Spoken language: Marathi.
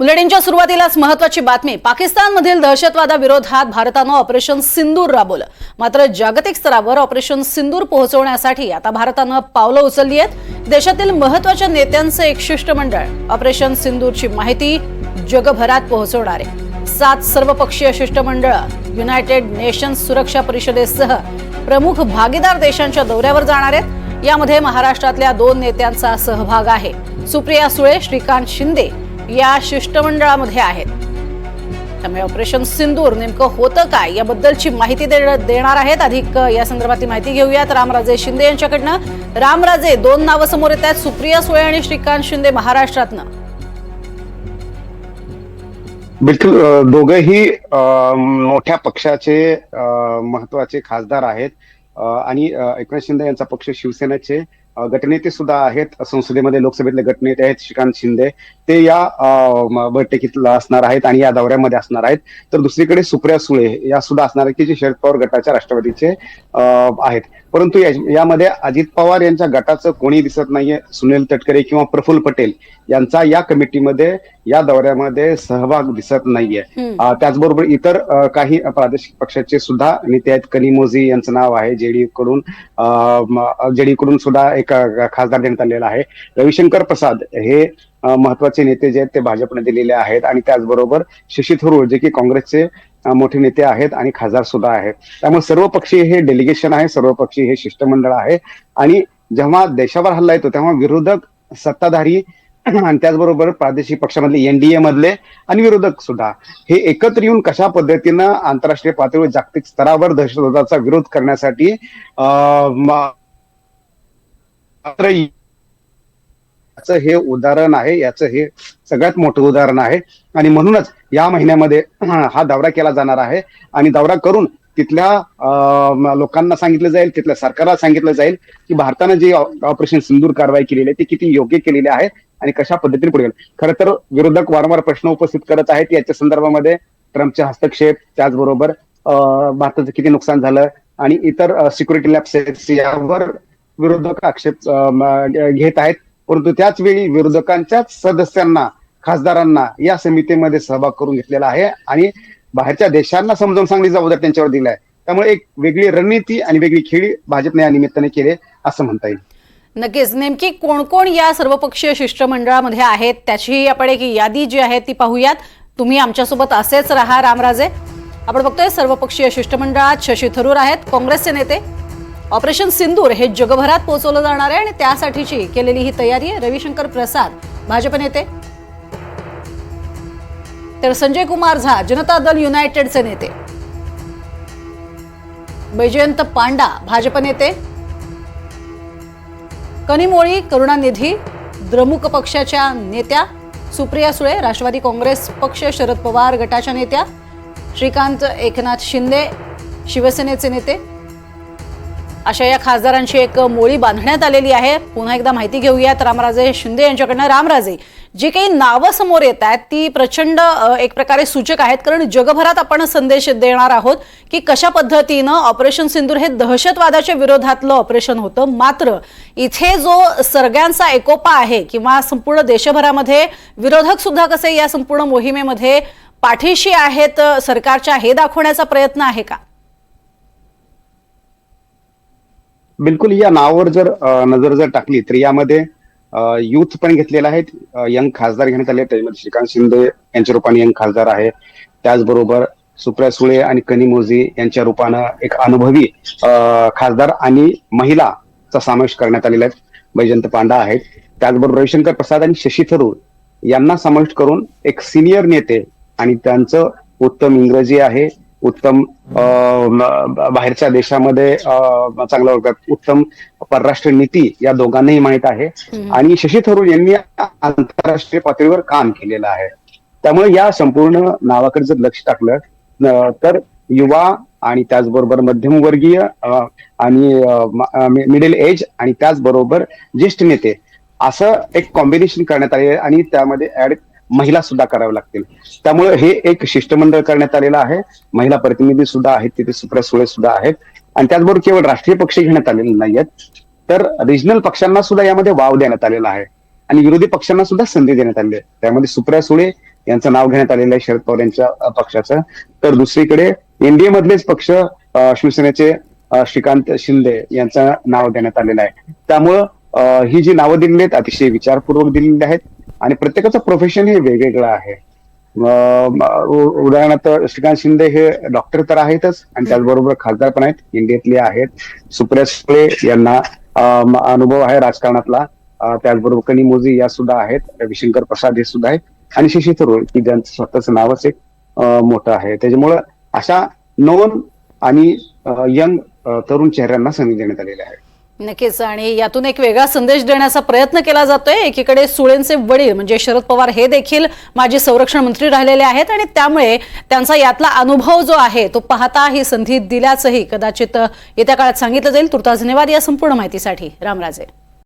बुलेटिनच्या सुरुवातीलाच महत्वाची बातमी. पाकिस्तानमधील दहशतवादाविरोधात भारतानं ऑपरेशन सिंदूर राबवलं. मात्र जागतिक स्तरावर ऑपरेशन सिंदूर पोहोचवण्यासाठी आता भारतानं पावलं उचलली आहेत. देशातील महत्त्वाच्या नेत्यांचं एक शिष्टमंडळ ऑपरेशन सिंदूरची माहिती जगभरात पोहोचवणार आहे. सात सर्वपक्षीय शिष्टमंडळ युनायटेड नेशन्स सुरक्षा परिषदेसह प्रमुख भागीदार देशांच्या दौऱ्यावर जाणार आहेत. यामध्ये महाराष्ट्रातल्या दोन नेत्यांचा सहभाग आहे. सुप्रिया सुळे श्रीकांत शिंदे या शिष्टमंडळामध्ये आहेत. त्यामुळे ऑपरेशन सिंदूर नेमकं होतं काय याबद्दलची माहिती देणार आहेत. अधिक या संदर्भातली माहिती घेऊयात. रामराजे शिंदे यांच्याकडनं. रामराजे दोन नावं समोर येत आहेत सुप्रिया सुळे आणि श्रीकांत शिंदे महाराष्ट्रातनं. बिलकुल दोघंही मोठ्या पक्षाचे महत्त्वाचे खासदार आहेत. आणि एकनाथ शिंदे यांचा पक्ष शिवसेनेचे. गटनेते सुद्धा आहेत. संसदेमध्ये लोकसभेतले गटनेते आहेत श्रीकांत शिंदे. ते या बैठकीतला असणार आहेत आणि या दौऱ्यामध्ये असणार आहेत. तर दुसरीकडे सुप्रिया सुळे या सुद्धा असणार आहेत की जे शरद पवार गटाच्या राष्ट्रवादीचे आहेत. परंतु यामध्ये अजित पवार यांच्या गटाचं कोणी दिसत नाहीये. सुनील तटकरे किंवा प्रफुल्ल पटेल यांचा या कमिटीमध्ये या दौऱ्यामध्ये सहभाग दिसत नाहीये. त्याचबरोबर इतर काही प्रादेशिक पक्षाचे सुद्धा नेते आहेत. कनिमोझी यांचं नाव आहे. जेडी कडून जेडी कडून सुद्धा एक खासदार देण्यात आलेला आहे. रविशंकर प्रसाद हे महत्त्वाचे नेते जे आहेत ते भाजपने दिलेले आहेत आणि त्याचबरोबर शशी थरूर जे की काँग्रेसचे मोठे नेते आहेत आणि खासदार सुद्धा आहेत. त्यामुळे सर्व पक्षीय हे डेलिगेशन आहे सर्व पक्षीय हे शिष्टमंडळ आहे आणि जेव्हा देशावर हल्ला येतो तेव्हा विरोधक सत्ताधारी आणि त्याचबरोबर प्रादेशिक पक्षामधले एनडीए मधले आणि विरोधक सुद्धा हे एकत्र येऊन कशा पद्धतीनं आंतरराष्ट्रीय पातळीवर जागतिक स्तरावर दहशतवादाचा विरोध करण्यासाठी अं, मात्र याचं हे उदाहरण आहे याचं हे सगळ्यात मोठं उदाहरण आहे. आणि म्हणूनच या महिन्यामध्ये हा दौरा केला जाणार आहे. आणि दौरा करून तिथल्या लोकांना सांगितलं जाईल तिथल्या सरकारला सांगितलं जाईल की भारतानं जी ऑपरेशन सिंदूर कारवाई केलेली आहे ती किती योग्य केलेली आहे आणि कशा पद्धतीने पुढे गेली. खरं तर विरोधक वारंवार प्रश्न उपस्थित करत आहेत. याच्या संदर्भामध्ये ट्रम्पचे हस्तक्षेप त्याचबरोबर अं, भारताचं किती नुकसान झालं आणि इतर सिक्युरिटी लॅप्सेस यावर विरोधक आक्षेप घेत आहेत. परंतु त्याच वेळी विरोधकांच्याच सदस्यांना खासदारांना या समितीमध्ये सहभाग करून घेतलेला आहे आणि बाहेरच्या देशांना समजावून सांगली जबाबदारी त्यांच्यावर दिली आहे त्यामुळे एक वेगळी रणनीती आणि वेगळी खेळी भाजपने या निमित्ताने केले असं म्हणता येईल. नक्कीच. नेमकी कोण कोण या सर्वपक्षीय शिष्टमंडळामध्ये आहेत त्याची आपण एक यादी जी आहे ती पाहूयात. तुम्ही आमच्यासोबत असेच राहा रामराजे. आपण बघतोय सर्वपक्षीय शिष्टमंडळात शशी थरूर आहेत काँग्रेसचे नेते. ऑपरेशन सिंदूर हे जगभरात पोहोचवलं जाणार आहे आणि त्यासाठीची केलेली ही तयारी आहे. रविशंकर प्रसाद भाजप नेते. तर संजय कुमार झा जनता दल युनायटेडचे नेते. बैजयंत पांडा भाजप नेते. कनिमोळी करुणानिधी द्रमुक पक्षाच्या नेत्या. सुप्रिया सुळे राष्ट्रवादी काँग्रेस पक्ष शरद पवार गटाच्या नेत्या. श्रीकांत एकनाथ शिंदे शिवसेनेचे नेते. अशा या खासदारांची एक मोळी बांधण्यात आलेली आहे. पुन्हा एकदा माहिती घेऊयात रामराजे शिंदे यांच्याकडनं. रामराजे जी काही नावं समोर येत आहेत ती प्रचंड एक प्रकारे सूचक आहेत. कारण जगभरात आपण संदेश देणार आहोत की कशा पद्धतीनं ऑपरेशन सिंदूर हे दहशतवादाच्या विरोधातलं ऑपरेशन होतं. मात्र इथे जो सगळ्यांचा एकोपा आहे किंवा संपूर्ण देशभरामध्ये विरोधक सुद्धा कसे या संपूर्ण मोहिमेमध्ये पाठीशी आहेत सरकारच्या हे दाखवण्याचा प्रयत्न आहे का? बिलकुल या नावावर जर नजर जर टाकली तर यामध्ये युथ पण घेतलेला आहे यंग खासदार घेण्यात आले त्याच्यामध्ये श्रीकांत शिंदे यांच्या रूपाने यंग खासदार आहे. त्याचबरोबर सुप्रिया सुळे आणि कनी मोझी यांच्या रूपानं एक अनुभवी खासदार आणि महिलाचा समावेश करण्यात आलेला आहे. बैजंत पांडा आहेत. त्याचबरोबर रविशंकर प्रसाद आणि शशी थरूर यांना समाविष्ट करून एक सिनियर नेते आणि त्यांचं उत्तम इंग्रजी आहे. उत्तम बाहेरच्या देशामध्ये चांगलं ओळखतात उत्तम परराष्ट्र नीती या दोघांनाही माहीत आहे. आणि शशी थरूर यांनी आंतरराष्ट्रीय पातळीवर काम केलेलं आहे. त्यामुळे या संपूर्ण नावाकडे जर लक्ष टाकलं तर युवा आणि त्याचबरोबर मध्यमवर्गीय आणि मिडल एज आणि त्याचबरोबर ज्येष्ठ नेते असं एक कॉम्बिनेशन करण्यात आले आणि त्यामध्ये ऍड महिला सुद्धा कराव्या लागतील. त्यामुळे हे एक शिष्टमंडळ करण्यात आलेलं आहे. महिला प्रतिनिधी सुद्धा आहेत तिथे सुप्रिया सुळे सुद्धा आहेत. आणि त्याचबरोबर केवळ राष्ट्रीय पक्ष घेण्यात आलेले नाहीयेत. तर रिजनल पक्षांना सुद्धा यामध्ये वाव देण्यात आलेला आहे. आणि विरोधी पक्षांना सुद्धा संधी देण्यात आली आहे. त्यामध्ये सुप्रिया सुळे यांचं नाव घेण्यात आलेलं आहे शरद पवार यांच्या पक्षाचं. तर दुसरीकडे एनडीए मधलेच पक्ष शिवसेनेचे श्रीकांत शिंदे यांचं नाव देण्यात आलेलं आहे. त्यामुळं ही जी नावं दिलेली आहेत अतिशय विचारपूर्वक दिलेली आहेत आणि प्रत्येकाचं प्रोफेशन हे वेगवेगळं आहे. उदाहरणार्थ श्रीकांत शिंदे हे डॉक्टर तर आहेतच आणि त्याचबरोबर खासदार पण आहेत इंडियातले आहेत. सुप्रिया सुळे यांना अनुभव आहे राजकारणातला. त्याचबरोबर कनी या सुद्धा आहेत रविशंकर प्रसाद हे सुद्धा आहेत आणि शशी थरूर की ज्यांचं स्वतःचं नावच एक मोठं आहे. त्याच्यामुळं अशा नोन आणि यंग तरुण चेहऱ्यांना संधी देण्यात आलेली आहे. नक्कीच. आणि यातून एक वेगळा संदेश देण्याचा प्रयत्न केला जातोय. एकीकडे सुळेंचे वडील म्हणजे शरद पवार हे देखील माजी संरक्षण मंत्री राहिलेले आहेत आणि त्यामुळे त्यांचा यातला अनुभव जो आहे तो पाहता ही संधी दिल्याचंही कदाचित येत्या काळात सांगितलं जाईल. तुर्तास धन्यवाद या संपूर्ण माहितीसाठी. रामराजे.